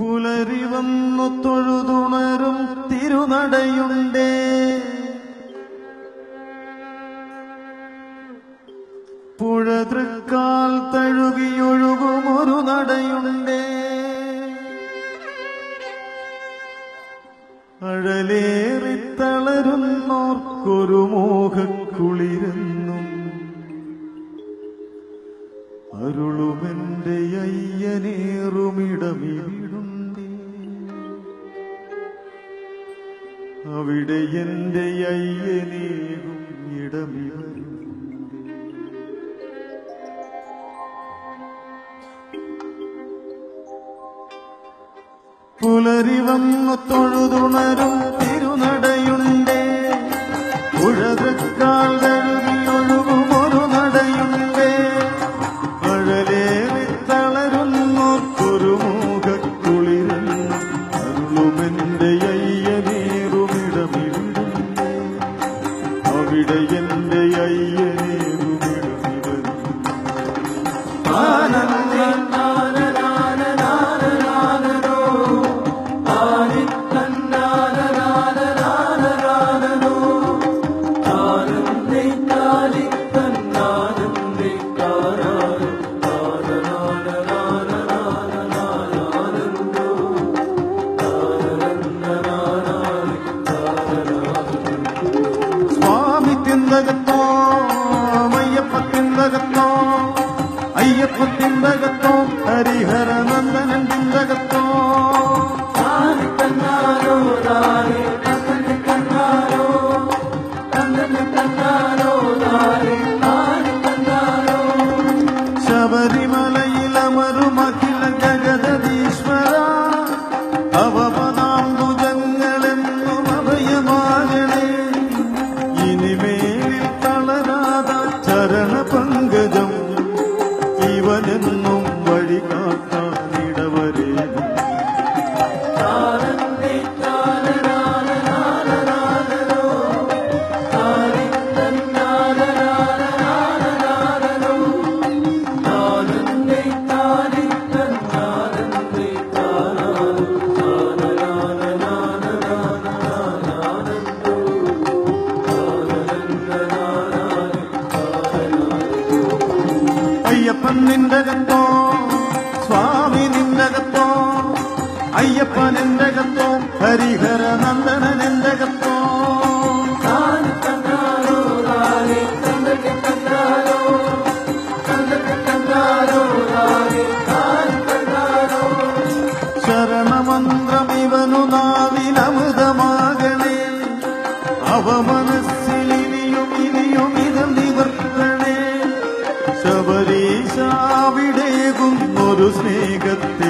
പുലരി വന്നു തൊഴുതുണരും തിരുനടയുണ്ടേ. പുഴ തൃക്കാൽ തഴുകിയൊഴുകും ഒരു നടയുണ്ടേ. അഴലേറി തളരുന്നോർക്കൊരു മോഹക്കുളിരെന്നും. അരുളുമെന്റെ അയ്യനേറുമിടമിടുണ്ടേ അവിടെ എന്റെ അയ്യനേകും ഇടമിടുണ്ടേ പുലരി വന്നു തൊഴുതുണരും തിരുനടയുണ്ടേ. ഉഴതക്കാൽ സ്വാമി നിന്റകത്തോ സ്വാമി നിന്നകത്തോ? അയ്യപ്പ നിന്നകത്തോ? ഹരിഹര നന്ദനൻ ശബരീശാവിടേകുന്നൊരു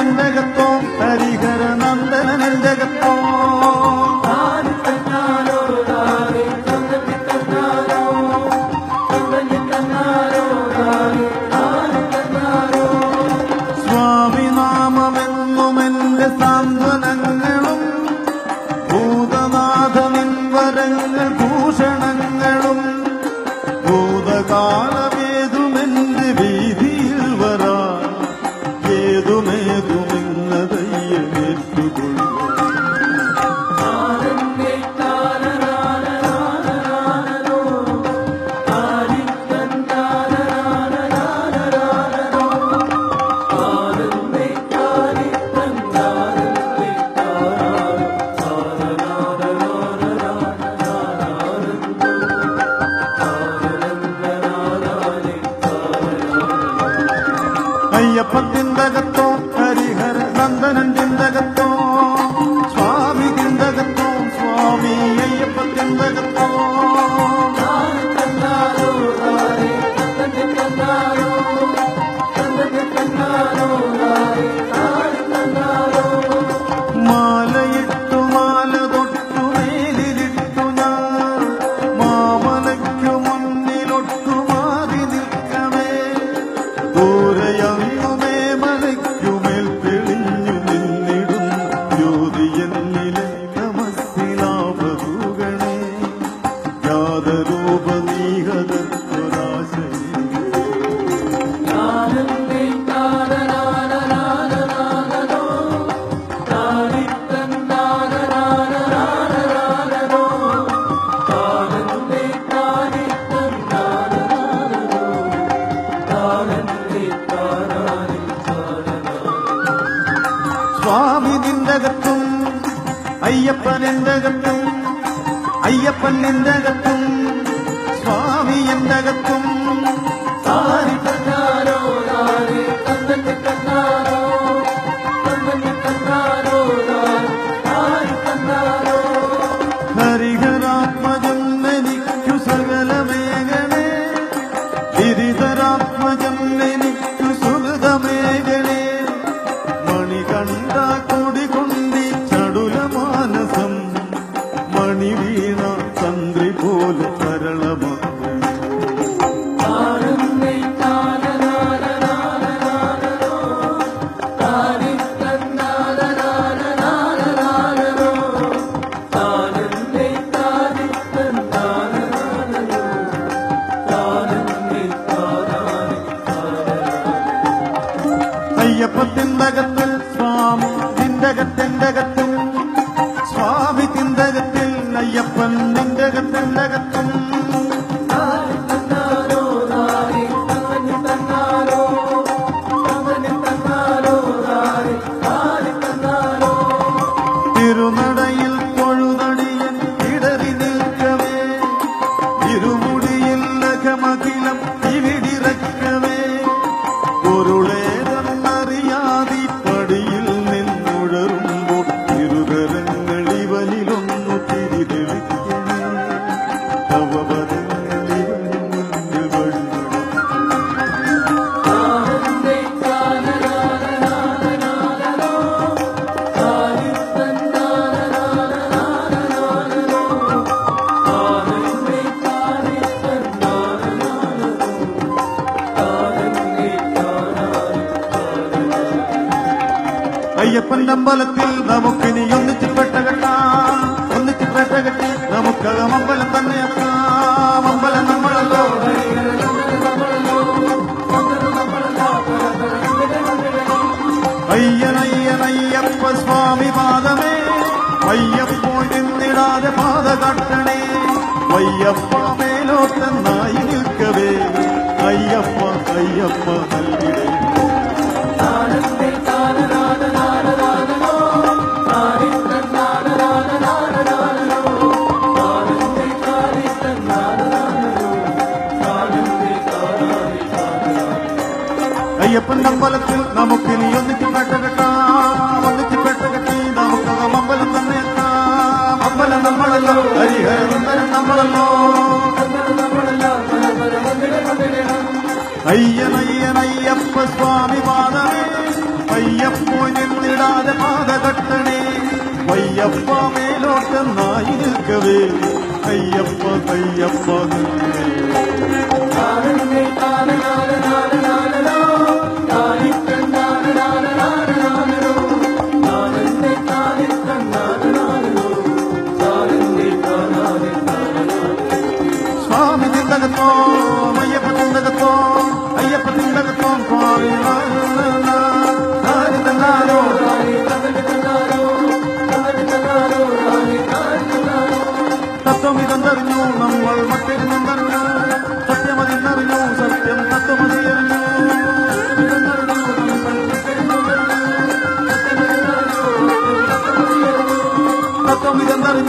എന്റകത്തോ ഹരിഹര നന്ദനൻ അയ്യപ്പ തിന്തകത്തോ ഹരിഹര നന്ദനൻ തിന്തകത്തോ சுவாமி நின்றகத்தும் ஐயப்பன் நின்றகத்தும் ஐயப்பன் நின்றகத்தும் மண்டகத்தும் പത്തിന്തകത്തിൽ സ്വാമി ചിന്തകത്തിന്റെ അയ്യപ്പന്റെ അമ്പലത്തിൽ നമുക്ക് ഇനി ഒന്നിച്ച് പെട്ടകെട്ടാം ഒന്നിച്ച് പെട്ടകെട്ടി നമുക്കത് അമ്പലം തന്നെയാക്കാം അമ്പലം നമ്മളല്ലോ അയ്യനയ്യനയ്യപ്പ സ്വാമി പാദമേ വയ്യപ്പോയി നിന്നിടാതെ പാത കട്ടണേ വയ്യപ്പ മേലോട്ടെന്നായി നിൽക്കവേ അയ്യപ്പ അയ്യപ്പ അയ്യനയ്യനയ്യപ്പ സ്വാമി പാദമേ വയ്യപ്പോ നിന്നിടാതെ പാത കട്ടണേ വയ്യപ്പ മേലോട്ടെന്നായി നിൽക്കവേ അയ്യപ്പ കയ്യപ്പ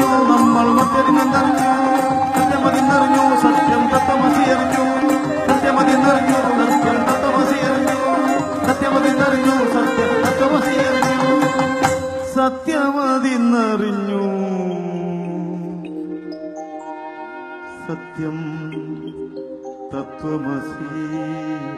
അറിഞ്ഞു നമ്മൾ മറ്റൊരുങ്ങെന്നറിഞ്ഞു സത്യമതിന്നറിഞ്ഞു. സത്യം. തത്തമസിയറിഞ്ഞു സത്യമതിന്നറിഞ്ഞു സത്യം. തത്തമസിയറിഞ്ഞു സത്യമതിന്നറിഞ്ഞു സത്യം തത്തമസിയറിഞ്ഞു സത്യമതിന്നറിഞ്ഞു സത്യം. തത്വമസീ.